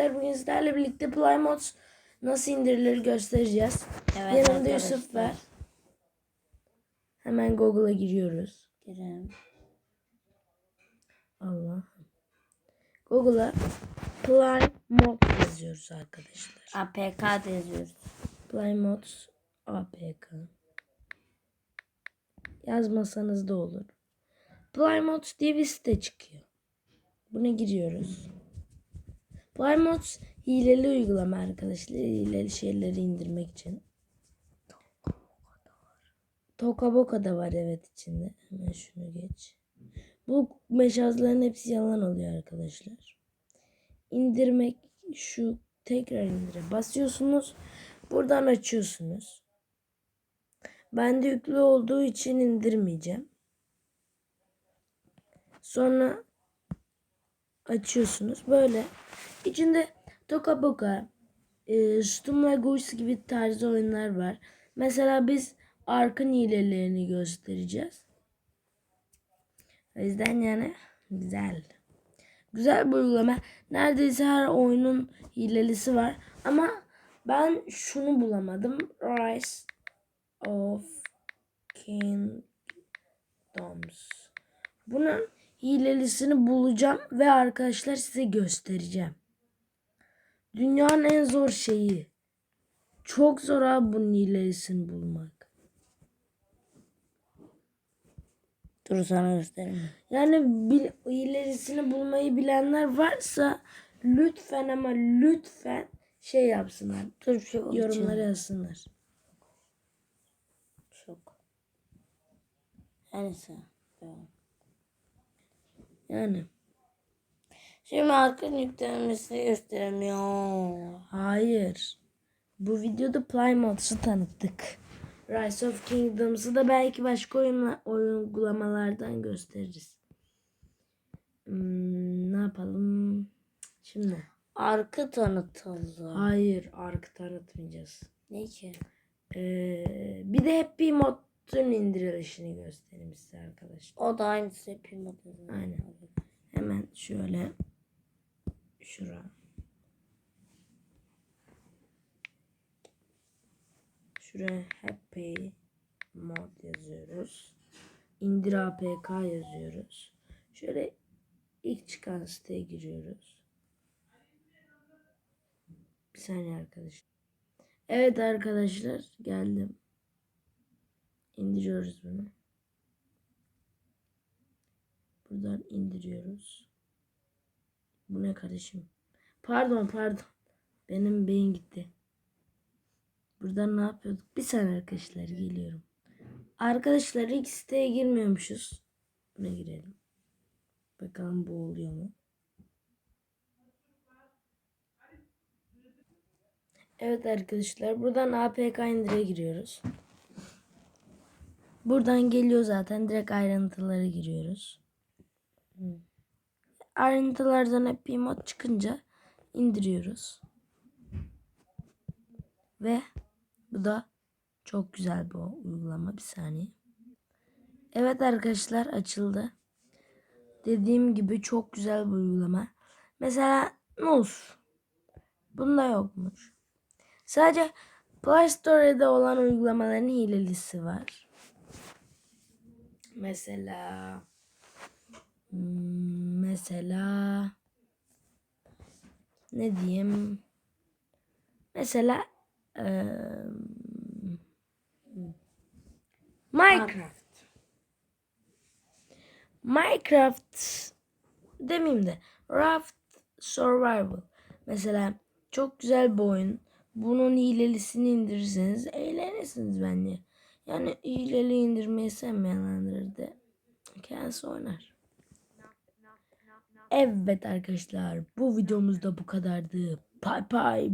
arkadaşlar bugün sizlerle birlikte Plymods nasıl indirilir göstereceğiz. Evet Yanımda arkadaşlar. Yusuf var. Hemen Google'a giriyoruz. Girelim. Allah. Google'a Plymods yazıyoruz arkadaşlar. APK da yazıyoruz. Plymods APK. Yazmasanız da olur. Plymods diye bir site çıkıyor. Buna giriyoruz. Plymods hileli uygulama arkadaşlar. Hileli şeyleri indirmek için. Tokaboka da var evet içinde. Hemen şunu geç. Bu meşazların hepsi yalan oluyor arkadaşlar. İndirmek şu tekrar indire basıyorsunuz. Buradan açıyorsunuz. Bende yüklü olduğu için indirmeyeceğim. Sonra açıyorsunuz. Böyle içinde Toka Boka, e, Stumla Goose gibi tarzı oyunlar var. Mesela biz Ark'ın hilelerini göstereceğiz. O yüzden yani güzel. Güzel bir uygulama. Neredeyse her oyunun hilelisi var. Ama ben şunu bulamadım. Rise of Kingdoms. Bunun hilelisini bulacağım ve arkadaşlar size göstereceğim. Dünyanın en zor şeyi. Çok zor abi bunun hilelisini bulmak. Dur sana göstereyim. Yani bil, hilelisini bulmayı bilenler varsa lütfen ama lütfen şey yapsınlar. Dur şu Yorumlara yazsınlar. Çok. Neyse. Devam. Yani Şimdi arka yüklenmesini gösteremiyor. hayır. Bu videoda Plymods'u tanıttık. Rise of Kingdoms'ı da belki başka oyunla, uygulamalardan gösteririz. Hmm, ne yapalım? Şimdi. Arka tanıtıldı. Hayır, Ark tanıtmayacağız. Ne ki? Ee, bir de Happy Mod'un indirilişini göstereyim size arkadaşlar. O da aynısı yapayım. bakalım. Aynen. Hemen şöyle şura. Şuraya Happy Mod yazıyoruz. İndir APK yazıyoruz. Şöyle ilk çıkan siteye giriyoruz. Bir saniye arkadaşlar. Evet arkadaşlar geldim. İndiriyoruz bunu. Buradan indiriyoruz. Bu ne kardeşim? Pardon pardon. Benim beyin gitti. Buradan ne yapıyorduk? Bir saniye arkadaşlar geliyorum. Arkadaşlar ilk siteye girmiyormuşuz. Buna girelim. Bakalım bu oluyor mu? Evet arkadaşlar buradan APK indire giriyoruz. Buradan geliyor zaten direkt ayrıntılara giriyoruz. Ayrıntılardan hep bir mod çıkınca indiriyoruz. Ve bu da çok güzel bir uygulama. Bir saniye. Evet arkadaşlar açıldı. Dediğim gibi çok güzel bir uygulama. Mesela Nus. Bunda yokmuş. Sadece Play Store'da olan uygulamaların hilelisi var. Mesela mesela ne diyeyim? Mesela eee, Minecraft. Minecraft demeyeyim de Raft Survival. Mesela çok güzel bir oyun. Bunun hilelisini indirirseniz eğlenirsiniz bence. Yani hileli indirmeyi sevmeyenler de kendisi oynar. Evet arkadaşlar bu videomuzda bu kadardı. Bye bye.